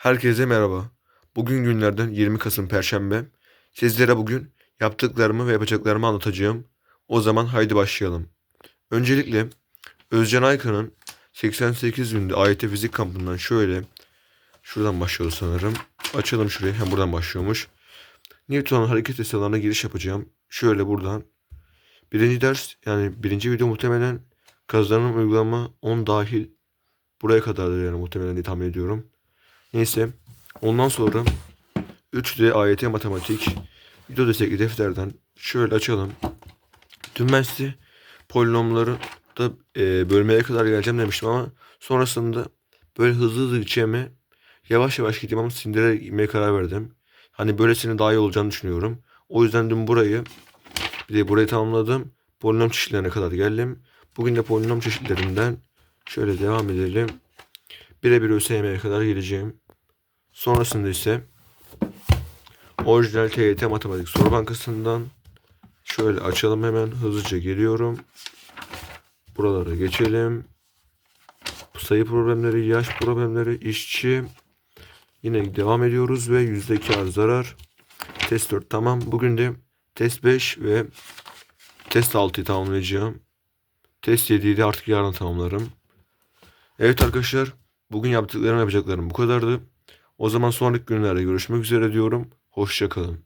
Herkese merhaba. Bugün günlerden 20 Kasım Perşembe. Sizlere bugün yaptıklarımı ve yapacaklarımı anlatacağım. O zaman haydi başlayalım. Öncelikle Özcan Aykan'ın 88 günde AYT fizik kampından şöyle şuradan başlıyoruz sanırım. Açalım şurayı. Hem buradan başlıyormuş. Newton'un hareket yasalarına giriş yapacağım. Şöyle buradan. Birinci ders yani birinci video muhtemelen kazanım uygulama 10 dahil buraya kadardır yani muhtemelen diye tahmin ediyorum. Neyse. Ondan sonra 3D AYT matematik video destekli defterden şöyle açalım. Dün ben size polinomları da e, bölmeye kadar geleceğim demiştim ama sonrasında böyle hızlı hızlı gideceğime yavaş yavaş gideyim ama sindirerek gitmeye karar verdim. Hani böylesine daha iyi olacağını düşünüyorum. O yüzden dün burayı bir de burayı tamamladım. Polinom çeşitlerine kadar geldim. Bugün de polinom çeşitlerinden şöyle devam edelim. Birebir ÖSYM'ye kadar geleceğim. Sonrasında ise orijinal TYT Matematik Soru Bankası'ndan şöyle açalım hemen hızlıca geliyorum. Buralara geçelim. Sayı problemleri, yaş problemleri, işçi. Yine devam ediyoruz ve yüzde kar zarar. Test 4 tamam. Bugün de test 5 ve test 6'yı tamamlayacağım. Test 7'yi de artık yarın tamamlarım. Evet arkadaşlar. Bugün yaptıklarım yapacaklarım bu kadardı. O zaman sonraki günlerde görüşmek üzere diyorum. Hoşçakalın.